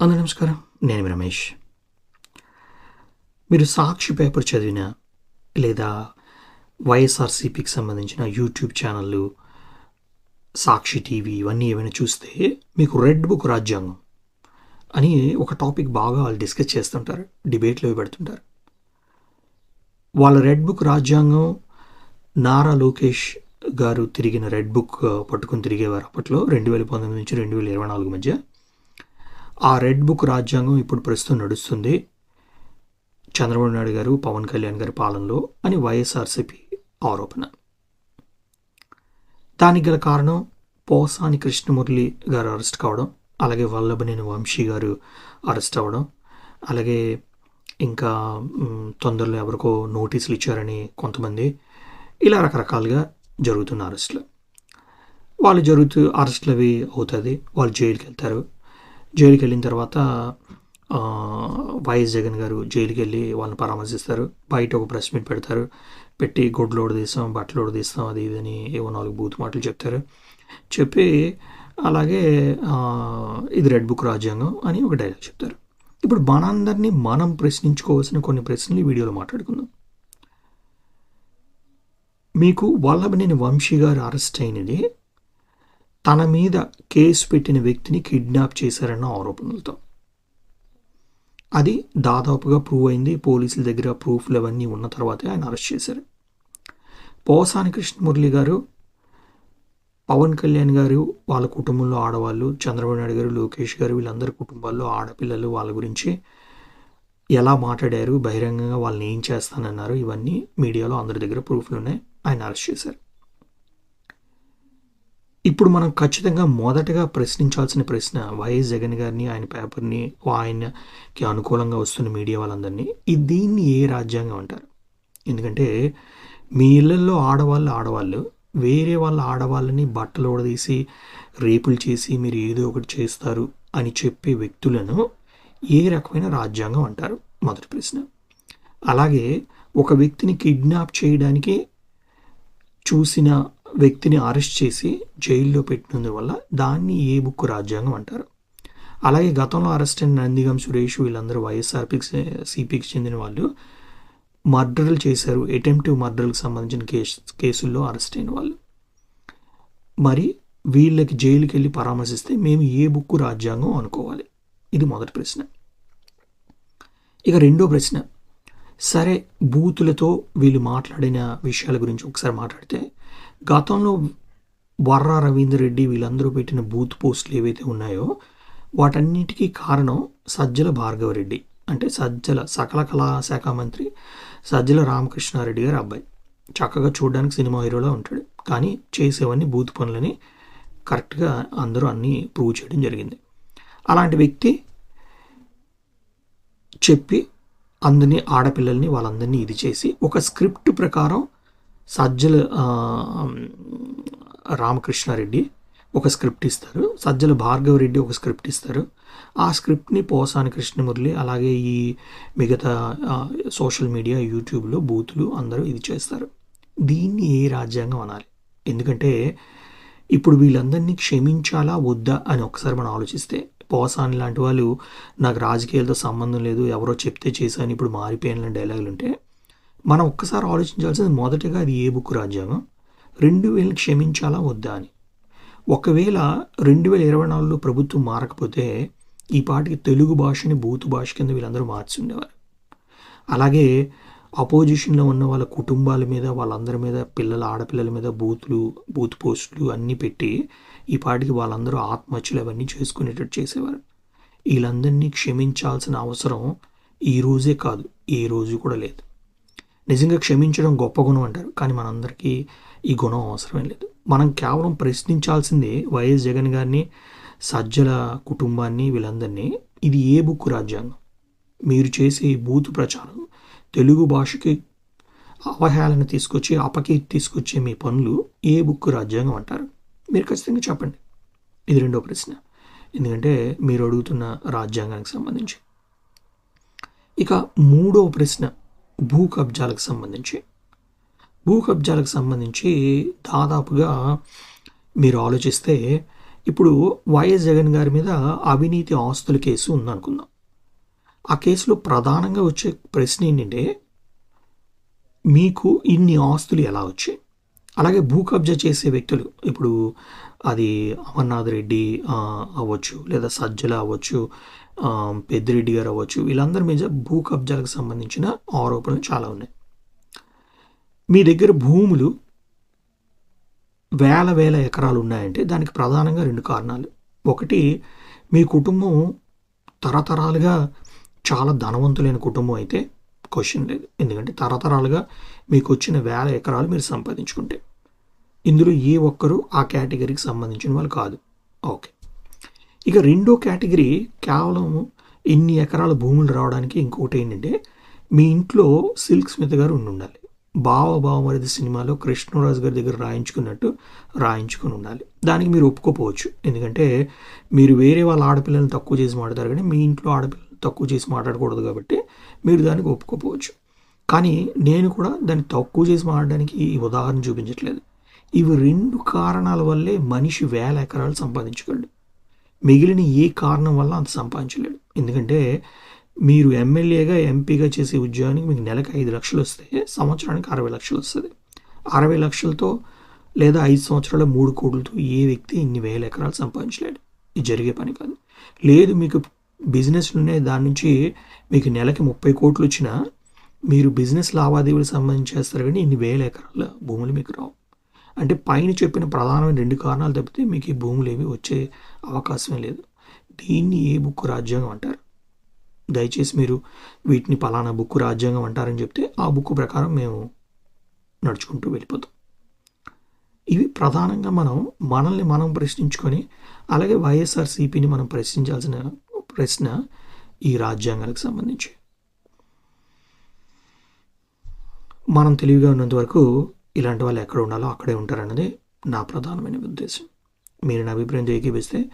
అన్న నమస్కారం. నేను మీ రమేష్. మీరు సాక్షి పేపర్ చదివిన లేదా వైఎస్ఆర్సీపీకి సంబంధించిన యూట్యూబ్ ఛానళ్ళు సాక్షి టీవీ ఇవన్నీ ఏమైనా చూస్తే మీకు రెడ్ బుక్ రాజ్యాంగం అని ఒక టాపిక్ బాగా వాళ్ళు డిస్కస్ చేస్తుంటారు డిబేట్లో పెడుతుంటారు. వాళ్ళ రెడ్ బుక్ రాజ్యాంగం నారా లోకేష్ గారు తిరిగిన రెడ్ బుక్ పట్టుకుని తిరిగేవారు అప్పట్లో రెండు వేల పంతొమ్మిది నుంచి రెండు వేల ఇరవై నాలుగు మధ్య. ఆ రెడ్ బుక్ రాజ్యాంగం ఇప్పుడు ప్రస్తుతం నడుస్తుంది. చంద్రబాబు నాయుడు గారు పవన్ కళ్యాణ్ గారి పాలనలో అని వైఎస్ఆర్సీపీ ఆరోపణ. దానికి గల కారణం పోసాని కృష్ణమురళి గారు అరెస్ట్ కావడం అలాగే వల్లభనేని వంశీ గారు అరెస్ట్ అవ్వడం అలాగే ఇంకా తొందరలో ఎవరికో నోటీసులు ఇచ్చారని కొంతమంది ఇలా రకరకాలుగా జరుగుతున్న అరెస్టులు. వాళ్ళు జరుగుతూ అరెస్టులు అవి అవుతుంది వాళ్ళు జైలుకి వెళ్తారు జైలుకి వెళ్ళిన తర్వాత వైఎస్ జగన్ గారు జైలుకి వెళ్ళి వాళ్ళని పరామర్శిస్తారు. బయట ఒక ప్రెస్ మీట్ పెడతారు. పెట్టి గొడ్లోడు తీస్తాం బట్టలు తీస్తాం అది ఇది అని ఏవో నాలుగు బూత్ మాటలు చెప్తారు. చెప్పి అలాగే ఇది రెడ్ బుక్ రాజ్యాంగం అని ఒక డైలాగ్ చెప్తారు. ఇప్పుడు మనందరినీ మనం ప్రశ్నించుకోవాల్సిన కొన్ని ప్రశ్నలు వీడియోలో మాట్లాడుకుందాం. మీకు వల్లభనేని వంశీ గారు అరెస్ట్ అయినది తన మీద కేసు పెట్టిన వ్యక్తిని కిడ్నాప్ చేశారన్న ఆరోపణలతో. అది దాదాపుగా ప్రూవ్ అయింది. పోలీసుల దగ్గర ప్రూఫ్లు అవన్నీ ఉన్న తర్వాతే ఆయన అరెస్ట్ చేశారు. పోసాని కృష్ణమురళి గారు పవన్ కళ్యాణ్ గారు వాళ్ళ కుటుంబంలో ఆడవాళ్ళు చంద్రబాబు నాయుడు గారు లోకేష్ గారు వీళ్ళందరి కుటుంబాల్లో ఆడపిల్లలు వాళ్ళ గురించి ఎలా మాట్లాడారు బహిరంగంగా వాళ్ళని ఏం చేస్తానన్నారు ఇవన్నీ మీడియాలో అందరి దగ్గర ప్రూఫ్లు ఉన్నాయి. ఆయన అరెస్ట్ చేశారు. ఇప్పుడు మనం ఖచ్చితంగా మొదటగా ప్రశ్నించాల్సిన ప్రశ్న వైఎస్ జగన్ గారిని ఆయన పేపర్ని ఆయనకి అనుకూలంగా వస్తున్న మీడియా వాళ్ళందరినీ దీన్ని ఏ రాజ్యాంగం అంటారు? ఎందుకంటే మీ ఇళ్ళల్లో ఆడవాళ్ళు ఆడవాళ్ళు వేరే వాళ్ళ ఆడవాళ్ళని బట్టలు ఊడదీసి రేపులు చేసి మీరు ఏదో ఒకటి చేస్తారు అని చెప్పే వ్యక్తులను ఏ రకమైన రాజ్యాంగం అంటారు? మొదటి ప్రశ్న. అలాగే ఒక వ్యక్తిని కిడ్నాప్ చేయడానికి చూసిన వ్యక్తిని అరెస్ట్ చేసి జైల్లో పెట్టినందువల్ల దాన్ని ఏ బుక్ రాజ్యాంగం అంటారు? అలాగే గతంలో అరెస్ట్ అయిన నందిగం సురేష్ వీళ్ళందరూ వైఎస్ఆర్పీకి సిపికి చెందిన వాళ్ళు మర్డర్లు చేశారు. అటెంప్టివ్ మర్డర్లకు సంబంధించిన కేసు కేసుల్లో అరెస్ట్ అయిన వాళ్ళు. మరి వీళ్ళకి జైలుకి వెళ్ళి పరామర్శిస్తే మేము ఏ బుక్ రాజ్యాంగం అనుకోవాలి? ఇది మొదటి ప్రశ్న. ఇక రెండో ప్రశ్న. సరే బూతులతో వీళ్ళు మాట్లాడిన విషయాల గురించి ఒకసారి మాట్లాడితే గతంలో వర్రా రవీందర్ రెడ్డి వీళ్ళందరూ పెట్టిన బూత్ పోస్టులు ఏవైతే ఉన్నాయో వాటన్నిటికీ కారణం సజ్జల భార్గవరెడ్డి అంటే సజ్జల సకల కళా శాఖ మంత్రి సజ్జల రామకృష్ణారెడ్డి గారి అబ్బాయి. చక్కగా చూడడానికి సినిమా హీరోలా ఉంటాడు. కానీ చేసేవన్నీ బూత్ పనులని కరెక్ట్గా అందరూ అన్నీ ప్రూవ్ చేయడం జరిగింది. అలాంటి వ్యక్తి చెప్పి అందరినీ ఆడపిల్లల్ని వాళ్ళందరినీ ఇది చేసి ఒక స్క్రిప్ట్ ప్రకారం సజ్జల రామకృష్ణారెడ్డి ఒక స్క్రిప్ట్ ఇస్తారు. సజ్జల భార్గవ రెడ్డి ఒక స్క్రిప్ట్ ఇస్తారు. ఆ స్క్రిప్ట్ని పోసాని కృష్ణమురళి అలాగే ఈ మిగతా సోషల్ మీడియా యూట్యూబ్లో బూతులు అందరూ ఇది చేస్తారు. దీన్ని ఏ రాజ్యాంగం అనాలి? ఎందుకంటే ఇప్పుడు వీళ్ళందరినీ క్షమించాలా వద్దా అని ఒకసారి మనం ఆలోచిస్తే పోసాని లాంటి వాళ్ళు నాకు రాజకీయాలతో సంబంధం లేదు ఎవరో చెప్తే చేశాను ఇప్పుడు మారిపోయాను డైలాగులు ఉంటే మనం ఒక్కసారి ఆలోచించాల్సింది మొదటగా అది ఏ బుక్ రాజ్యాంగం రెండు వేలను క్షమించాలా వద్దా అని. ఒకవేళ రెండు వేల ఇరవై నాలుగులో ప్రభుత్వం మారకపోతే ఈ పాటికి తెలుగు భాషని బూతు భాష కింద వీళ్ళందరూ మార్చి ఉండేవారు అలాగే అపోజిషన్లో ఉన్న వాళ్ళ కుటుంబాల మీద వాళ్ళందరి మీద పిల్లల ఆడపిల్లల మీద బూతులు బూత్ పోస్టులు అన్నీ పెట్టి ఈ పాటికి వాళ్ళందరూ ఆత్మహత్యలు అవన్నీ చేసుకునేటట్టు చేసేవారు. వీళ్ళందరినీ క్షమించాల్సిన అవసరం ఈ రోజే కాదు ఏ రోజు కూడా లేదు. నిజంగా క్షమించడం గొప్ప గుణం అంటారు. కానీ మనందరికీ ఈ గుణం అవసరం లేదు. మనం కేవలం ప్రశ్నించాల్సిందే వైఎస్ జగన్ గారిని సజ్జల కుటుంబాన్ని వీళ్ళందరినీ. ఇది ఏ బుక్ రాజ్యాంగం? మీరు చేసే ఈ బూతు ప్రచారం తెలుగు భాషకి అవహేళన తీసుకొచ్చి అపకీర్తి తీసుకొచ్చే మీ పనులు ఏ బుక్ రాజ్యాంగం అంటారు? మీరు ఖచ్చితంగా చెప్పండి. ఇది రెండో ప్రశ్న. ఎందుకంటే మీరు అడుగుతున్న రాజ్యాంగానికి సంబంధించి. ఇక మూడో ప్రశ్న. భూ కబ్జాలకు సంబంధించి. భూ కబ్జాలకు సంబంధించి దాదాపుగా మీరు ఆలోచిస్తే ఇప్పుడు వైఎస్ జగన్ గారి మీద అవినీతి ఆస్తుల కేసు ఉందనుకుందాం. ఆ కేసులో ప్రధానంగా వచ్చే ప్రశ్న ఏంటంటే మీకు ఇన్ని ఆస్తులు ఎలా వచ్చాయి? అలాగే భూ కబ్జా చేసే వ్యక్తులు ఇప్పుడు అది అమర్నాథ్ రెడ్డి అవ్వచ్చు లేదా సజ్జల అవ్వచ్చు పెద్దిరెడ్డి గారు అవ్వచ్చు వీళ్ళందరి మీద భూ కబ్జాలకు సంబంధించిన ఆరోపణలు చాలా ఉన్నాయి. మీ దగ్గర భూములు వేల వేల ఎకరాలు ఉన్నాయంటే దానికి ప్రధానంగా రెండు కారణాలు. ఒకటి మీ కుటుంబం తరతరాలుగా చాలా ధనవంతులైన కుటుంబం అయితే క్వశ్చన్ లేదు. ఎందుకంటే తరతరాలుగా మీకు వచ్చిన వేల ఎకరాలు మీరు సంపాదించుకుంటే. ఇందులో ఏ ఒక్కరు ఆ కేటగిరీకి సంబంధించిన వాళ్ళు కాదు. ఓకే. ఇక రెండో కేటగిరీ కేవలం ఇన్ని ఎకరాల భూములు రావడానికి ఇంకొకటి ఏంటంటే మీ ఇంట్లో సిల్క్ స్మిత్ గారు ఉండి ఉండాలి. బావ బావమరిది సినిమాలో కృష్ణరాజు గారి దగ్గర రాయించుకున్నట్టు రాయించుకుని ఉండాలి. దానికి మీరు ఒప్పుకోపోవచ్చు. ఎందుకంటే మీరు వేరే వాళ్ళ ఆడపిల్లల్ని తక్కువ చేసి మాట్లాడతారు కానీ మీ ఇంట్లో ఆడపిల్లలు తక్కువ చేసి మాట్లాడకూడదు కాబట్టి మీరు దానికి ఒప్పుకోపోవచ్చు. కానీ నేను కూడా దాన్ని తక్కువ చేసి మాట్లాడడానికి ఈ ఉదాహరణ చూపించట్లేదు. ఇవి రెండు కారణాల వల్లే మనిషి వేల ఎకరాలు సంపాదించగలడు మిగిలిన ఏ కారణం వల్ల అంత సంపాదించలేడు. ఎందుకంటే మీరు ఎమ్మెల్యేగా ఎంపీగా చేసే ఉద్యోగానికి మీకు నెలకు ఐదు లక్షలు వస్తే సంవత్సరానికి అరవై లక్షలు వస్తుంది. అరవై లక్షలతో లేదా ఐదు సంవత్సరాల మూడు కోట్లతో ఏ వ్యక్తి ఇన్ని వేల ఎకరాలు సంపాదించలేడు. ఇది జరిగే పని కాదు. లేదు మీకు బిజినెస్లోనే ఉన్నాయి దాని నుంచి మీకు నెలకి ముప్పై కోట్లు వచ్చినా మీరు బిజినెస్ లావాదేవీలకు సంబంధించి చేస్తారు కానీ ఇన్ని వేల ఎకరాల భూములు మీకు రావు. అంటే పైన చెప్పిన ప్రధానమైన రెండు కారణాలు తప్పితే మీకు ఈ భూములు ఏవి వచ్చే అవకాశమే లేదు. దీన్ని ఏ బుక్ రాజ్యాంగం అంటారు? దయచేసి మీరు వీటిని పలానా బుక్ రాజ్యాంగం అంటారని చెప్తే ఆ బుక్ ప్రకారం మేము నడుచుకుంటూ వెళ్ళిపోతాం. ఇవి ప్రధానంగా మనం మనల్ని మనం ప్రశ్నించుకొని అలాగే వైఎస్ఆర్సీపీని మనం ప్రశ్నించాల్సిన ప్రశ్న ఈ రాజ్యాంగాలకు సంబంధించి. మనం తెలివిగా ఉన్నంత వరకు ఇలాంటి వాళ్ళు ఎక్కడ ఉండాలో అక్కడే ఉంటారన్నది నా ప్రధానమైన ఉద్దేశం. మీరు నా అభిప్రాయం ఏకీపిస్తే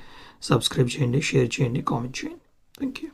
సబ్స్క్రైబ్ చేయండి షేర్ చేయండి కామెంట్ చేయండి. Thank you